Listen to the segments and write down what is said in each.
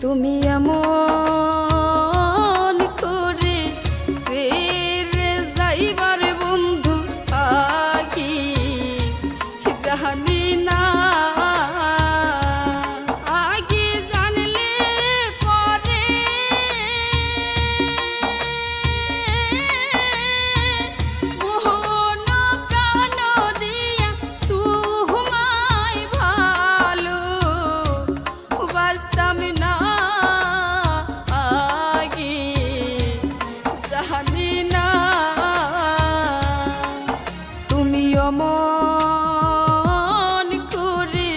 তুমি এমন করে সেরে যাইবার বন্ধু আকি জানি না তুমি করে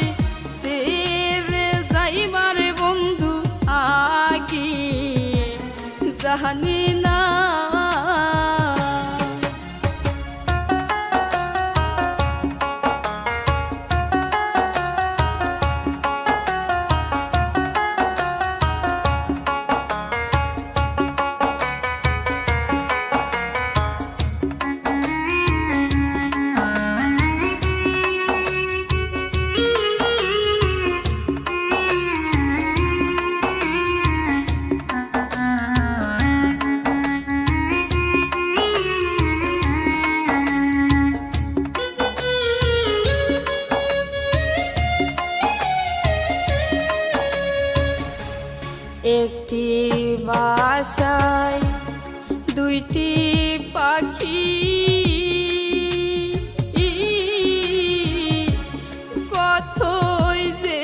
সেরে যাইবার বন্ধু আগি। জানি একটি বাসায় দুইটি পাখি। কথই যে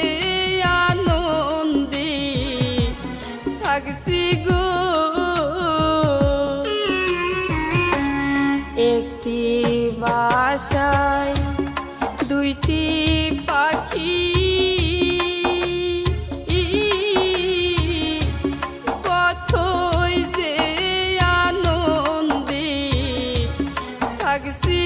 আনন্দে থাকছি গো। একটি বাসায় দুইটি que sí.